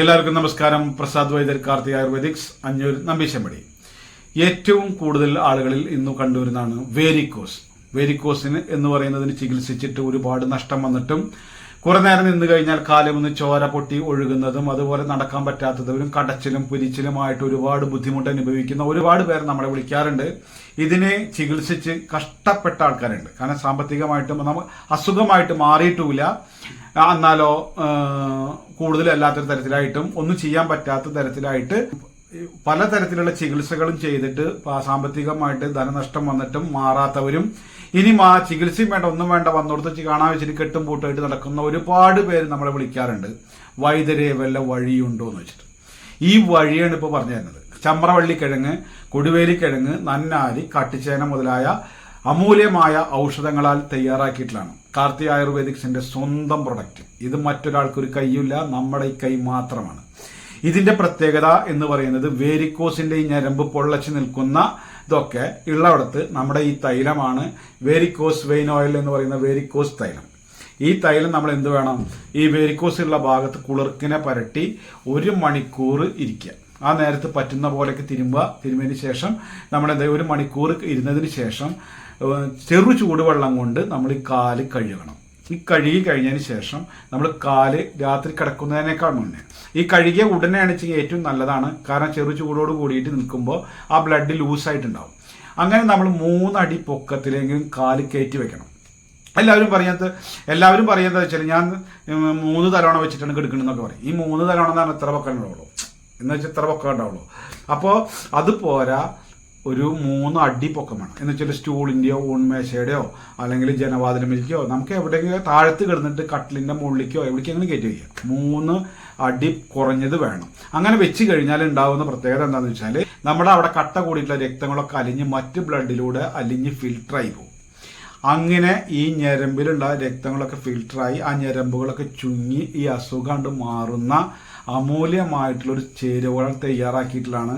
എല്ലാവർക്കും നമസ്കാരം. പ്രസാദ് വൈദ്യർ കാർത്തിക ആയുർവേദിക്സ് അഞ്ഞൂർ നമ്പീശമ്പടി ഏറ്റവും കൂടുതൽ ആളുകളിൽ ഇന്ന് കണ്ടുവരുന്നതാണ് വേരിക്കോസ്. വേരിക്കോസിന് എന്ന് പറയുന്നതിന് ചികിത്സിച്ചിട്ട് ഒരുപാട് നഷ്ടം വന്നിട്ടും കുറെ നേരം നിന്ന് കഴിഞ്ഞാൽ കാലമൊന്ന് ചോര പൊട്ടി ഒഴുകുന്നതും അതുപോലെ നടക്കാൻ പറ്റാത്തതും കടച്ചിലും പുരിച്ചിലുമായിട്ട് ഒരുപാട് ബുദ്ധിമുട്ട് അനുഭവിക്കുന്ന ഒരുപാട് പേർ നമ്മളെ വിളിക്കാറുണ്ട്. ഇതിനെ ചികിത്സിച്ച് കഷ്ടപ്പെട്ട ആൾക്കാരുണ്ട്. കാരണം സാമ്പത്തികമായിട്ടും നമ്മൾ അസുഖമായിട്ട് മാറിയിട്ടില്ല എന്നാലോ കൂടുതൽ കൂടുതലല്ലാത്തൊരു തരത്തിലായിട്ടും ഒന്നും ചെയ്യാൻ പറ്റാത്ത തരത്തിലായിട്ട് പലതരത്തിലുള്ള ചികിത്സകളും ചെയ്തിട്ട് സാമ്പത്തികമായിട്ട് ധനനഷ്ടം വന്നിട്ടും മാറാത്തവരും ഇനി മാ ചികിത്സയും വേണ്ട ഒന്നും വേണ്ട വന്നോടത്ത് കാണാൻ വെച്ചിട്ട് കെട്ടും പൂട്ടായിട്ട് നടക്കുന്ന ഒരുപാട് പേര് നമ്മളെ വിളിക്കാറുണ്ട്. വൈദ്യരെ വല്ല വഴിയുണ്ടോ എന്ന് വെച്ചിട്ട്. ഈ വഴിയാണ് ഇപ്പോൾ പറഞ്ഞു തരുന്നത്. ചമ്രവള്ളിക്കിഴങ്ങ് കൊടുവേലിക്കിഴങ്ങ് നന്നാരി കാട്ടിച്ചേന മുതലായ അമൂല്യമായ ഔഷധങ്ങളാൽ തയ്യാറാക്കിയിട്ടുള്ളതാണ്. കാർത്തി ആയുർവേദിക്സിന്റെ സ്വന്തം പ്രൊഡക്റ്റ്. ഇത് മറ്റൊരാൾക്കൊരു കൈയില്ല നമ്മുടെ ഈ കൈ മാത്രമാണ്. ഇതിന്റെ പ്രത്യേകത എന്ന് പറയുന്നത് വേരിക്കോസിന്റെ ഈ ഞരമ്പ് പൊള്ളച്ച് നിൽക്കുന്ന ഇതൊക്കെ ഉള്ളവിടത്ത് നമ്മുടെ ഈ തൈലമാണ് വേരിക്കോസ് വെയിൻ ഓയിൽ എന്ന് പറയുന്ന വേരിക്കോസ് തൈലം. ഈ തൈലം നമ്മൾ എന്ത് വേണം? ഈ വേരിക്കോസ് ഉള്ള ഭാഗത്ത് കുളിർക്കിനെ പരട്ടി ഒരു മണിക്കൂർ ഇരിക്കുക. ആ നേരത്ത് പറ്റുന്ന പോലെയൊക്കെ തിരുമ്പുക. തിരുമ്പിയതിന് ശേഷം നമ്മൾ എന്താ ഒരു മണിക്കൂർ ഇരുന്നതിന് ശേഷം ചെറു ചൂടുവെള്ളം കൊണ്ട് നമ്മൾ ഈ കാൽ കഴുകണം. ഈ കഴുകി കഴിഞ്ഞതിന് ശേഷം നമ്മൾ കാൽ രാത്രി കിടക്കുന്നതിനേക്കാൾ മുന്നേ. ഈ കഴുകിയ ഉടനെയാണ് വെച്ചാൽ ഏറ്റവും നല്ലതാണ്. കാരണം ചെറു ചൂടോട് കൂടിയിട്ട് നിൽക്കുമ്പോൾ ആ ബ്ലഡ് ലൂസായിട്ടുണ്ടാവും അങ്ങനെ നമ്മൾ മൂന്നടി പൊക്കത്തിലെങ്കിലും കാൽ കയറ്റി വെക്കണം. എല്ലാവരും പറയാത്ത എല്ലാവരും പറയുന്നത് വെച്ചാൽ ഞാൻ മൂന്ന് തലവണ വെച്ചിട്ടാണ് കിടക്കണമെന്നൊക്കെ പറയും. ഈ മൂന്ന് തലവണ എന്ന് പറഞ്ഞാൽ എത്ര പൊക്കം ഉണ്ടാവുള്ളൂ? എന്ന് വെച്ചാൽ എത്ര പൊക്കം ഉണ്ടാവുള്ളൂ? അപ്പോൾ അത് പോരാ ഒരു മൂന്ന് അടി പൊക്കം വേണം. എന്ന് വെച്ചാൽ സ്റ്റൂളിന്റെയോ ഊൺമേശയുടെയോ അല്ലെങ്കിൽ ജനവാതിലമിലേക്കോ നമുക്ക് എവിടെയെങ്കിലും താഴത്ത് കിടന്നിട്ട് കട്ടിലിന്റെ മുകളിലേക്കോ എവിടേക്കെങ്കിലും കയറ്റി വയ്ക്കുക മൂന്ന് അടി കുറഞ്ഞത് വേണം. അങ്ങനെ വെച്ച് കഴിഞ്ഞാൽ ഉണ്ടാകുന്ന പ്രത്യേകത എന്താണെന്ന് വെച്ചാൽ നമ്മുടെ അവിടെ കട്ട കൂടിയിട്ടുള്ള രക്തങ്ങളൊക്കെ അലിഞ്ഞ് മറ്റ് ബ്ലഡിലൂടെ അലിഞ്ഞ് ഫിൽട്ടറായി പോകും. അങ്ങനെ ഈ ഞരമ്പിലുള്ള രക്തങ്ങളൊക്കെ ഫിൽട്ടറായി ആ ഞരമ്പുകളൊക്കെ ചുങ്ങി ഈ അസുഖം കണ്ട് മാറുന്ന അമൂല്യമായിട്ടുള്ള ഒരു ചേരുവകൾ തയ്യാറാക്കിയിട്ടുള്ളതാണ്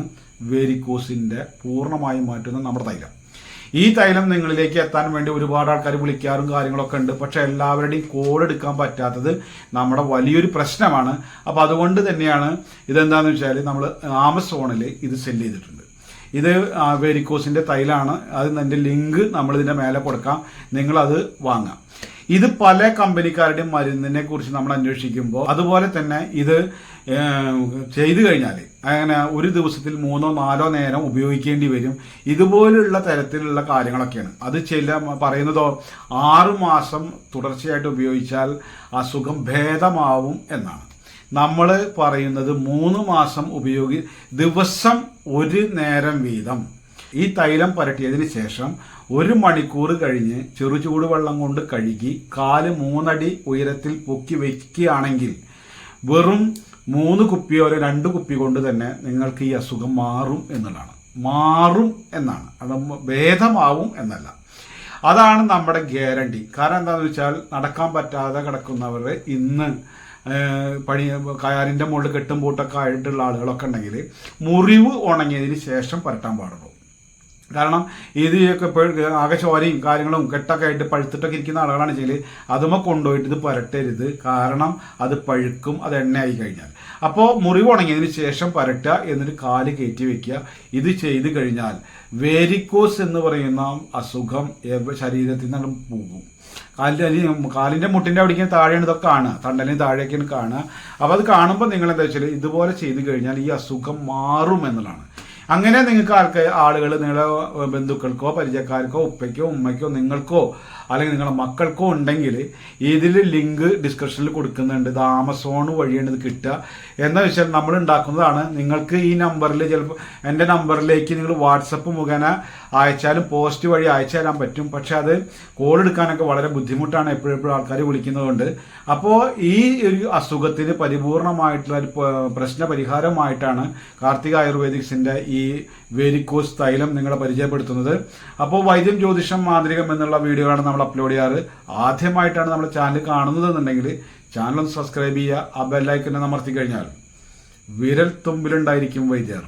വേരിക്കോസിന്റെ പൂർണമായും മാറ്റുന്ന നമ്മുടെ തൈലം. ഈ തൈലം നിങ്ങളിലേക്ക് എത്താൻ വേണ്ടി ഒരുപാട് ആൾക്കാർ വിളിക്കാറും കാര്യങ്ങളൊക്കെ ഉണ്ട്. പക്ഷെ എല്ലാവരുടെയും കോൾ എടുക്കാൻ പറ്റാത്തത് നമ്മുടെ വലിയൊരു പ്രശ്നമാണ്. അപ്പോൾ അതുകൊണ്ട് തന്നെയാണ് ഇതെന്താന്ന് വെച്ചാൽ നമ്മൾ ആമസോണിൽ ഇത് സെൻഡ് ചെയ്തിട്ടുണ്ട്. ഇത് വെരിക്കോസിന്റെ തൈലാണ്. അത് എന്റെ ലിങ്ക് നമ്മൾ ഇതിന്റെ മേലെ കൊടുക്കാം. നിങ്ങളത് വാങ്ങാം. ഇത് പല കമ്പനിക്കാരുടെയും മരുന്നിനെ കുറിച്ച് നമ്മൾ അന്വേഷിക്കുമ്പോൾ അതുപോലെ തന്നെ ഇത് ചെയ്തു കഴിഞ്ഞാൽ അങ്ങനെ ഒരു ദിവസത്തിൽ മൂന്നോ നാലോ നേരം ഉപയോഗിക്കേണ്ടി വരും. ഇതുപോലുള്ള തരത്തിലുള്ള കാര്യങ്ങളൊക്കെയാണ്. അത് ചില പറയുന്നതോ ആറു മാസം തുടർച്ചയായിട്ട് ഉപയോഗിച്ചാൽ അസുഖം ഭേദമാവും എന്നാണ്. നമ്മൾ പറയുന്നത് മൂന്ന് മാസം ഉപയോഗി ദിവസം ഒരു നേരം വീതം. ഈ തൈലം പുരട്ടിയതിന് ശേഷം ഒരു മണിക്കൂർ കഴിഞ്ഞ് ചെറു ചൂടുവെള്ളം കൊണ്ട് കഴുകി കാൽ മൂന്നടി ഉയരത്തിൽ പൊക്കി വയ്ക്കുകയാണെങ്കിൽ വെറും മൂന്ന് കുപ്പിയോ ഒരു രണ്ട് കുപ്പി കൊണ്ട് തന്നെ നിങ്ങൾക്ക് ഈ അസുഖം മാറും എന്നുള്ളതാണ് മാറും എന്നാണ്. അത് ഭേദമാവും എന്നല്ല. അതാണ് നമ്മുടെ ഗ്യാരണ്ടി. കാരണം എന്താണെന്ന് വെച്ചാൽ നടക്കാൻ പറ്റാതെ കിടക്കുന്നവർ ഇന്ന് പണി കയറിന്റെ മുകളിൽ കെട്ടും പൂട്ടൊക്കെ ആയിട്ടുള്ള ആളുകളൊക്കെ ഉണ്ടെങ്കിൽ മുറിവ് ഉണങ്ങിയതിന് ശേഷം പരട്ടാൻ പാടുള്ളൂ. കാരണം ഇതിയൊക്കെ ആകെ ചോരയും കാര്യങ്ങളും കെട്ടൊക്കെ ആയിട്ട് പഴുത്തിട്ടൊക്കെ ഇരിക്കുന്ന ആളുകളാണ് വെച്ചാൽ അതുമ്മ കൊണ്ടുപോയിട്ട് ഇത് പരട്ടരുത്. കാരണം അത് പഴുക്കും അത് എണ്ണയായി കഴിഞ്ഞാൽ. അപ്പോൾ മുറിവ് ഉണങ്ങിയതിന് ശേഷം പരട്ടുക എന്നിട്ട് കാൽ കയറ്റി വെക്കുക. ഇത് ചെയ്ത് കഴിഞ്ഞാൽ വേരിക്കോസ് എന്ന് പറയുന്ന അസുഖം ശരീരത്തിൽ നിന്നും പോകും. കാലിന്റെ കാലിന്റെ മുട്ടിന്റെ അവിടേക്ക് താഴെയാണ് ഇതൊക്കെ കാണുക. തണ്ടലിന് താഴേക്കാണ് കാണുക. അപ്പോൾ അത് കാണുമ്പോൾ നിങ്ങൾ എന്താ വെച്ചാൽ ഇതുപോലെ ചെയ്ത് കഴിഞ്ഞാൽ ഈ അസുഖം മാറും എന്നുള്ളതാണ്. അങ്ങനെ നിങ്ങൾക്ക് ആൾക്ക് ആളുകൾ നിങ്ങളുടെ ബന്ധുക്കൾക്കോ പരിചയക്കാർക്കോ ഉപ്പയ്ക്കോ ഉമ്മയ്ക്കോ നിങ്ങൾക്കോ അല്ലെങ്കിൽ നിങ്ങളുടെ മക്കൾക്കോ ഉണ്ടെങ്കിൽ ഇതിൽ ലിങ്ക് ഡിസ്ക്രിപ്ഷനിൽ കൊടുക്കുന്നുണ്ട്. ഇത് ആമസോൺ വഴിയാണ് ഇത് കിട്ടുക. എന്താ വെച്ചാൽ നമ്മൾ ഉണ്ടാക്കുന്നതാണ്. നിങ്ങൾക്ക് ഈ നമ്പറിൽ ചിലപ്പോൾ എന്റെ നമ്പറിലേക്ക് നിങ്ങൾ വാട്സപ്പ് മുഖേന അയച്ചാലും പോസ്റ്റ് വഴി അയച്ചു തരാൻ പറ്റും. പക്ഷെ അത് കോൾ എടുക്കാനൊക്കെ വളരെ ബുദ്ധിമുട്ടാണ് എപ്പോഴെപ്പോഴും ആൾക്കാർ വിളിക്കുന്നതുകൊണ്ട്. അപ്പോൾ ഈ ഒരു അസുഖത്തിന് പരിപൂർണമായിട്ടുള്ള ഒരു പ്രശ്ന പരിഹാരമായിട്ടാണ് കാർത്തിക ആയുർവേദിക്സിന്റെ വേരിക്കോസ് തൈലം നിങ്ങളെ പരിചയപ്പെടുത്തുന്നത്. അപ്പോൾ വൈദ്യം ജ്യോതിഷം മാന്ത്രികം എന്നുള്ള വീഡിയോയാണ് നമ്മൾ അപ്ലോഡ് ചെയ്യാറ്. ആദ്യമായിട്ടാണ് നമ്മൾ ചാനൽ കാണുന്നത് എന്നുണ്ടെങ്കിൽ ചാനൽ സബ്സ്ക്രൈബ് ചെയ്യുക ആ ബെല്ലൈക്കനെ അമർത്തി കഴിഞ്ഞാൽ വിരൽ തുമ്പിലുണ്ടായിരിക്കും വൈദ്യർ.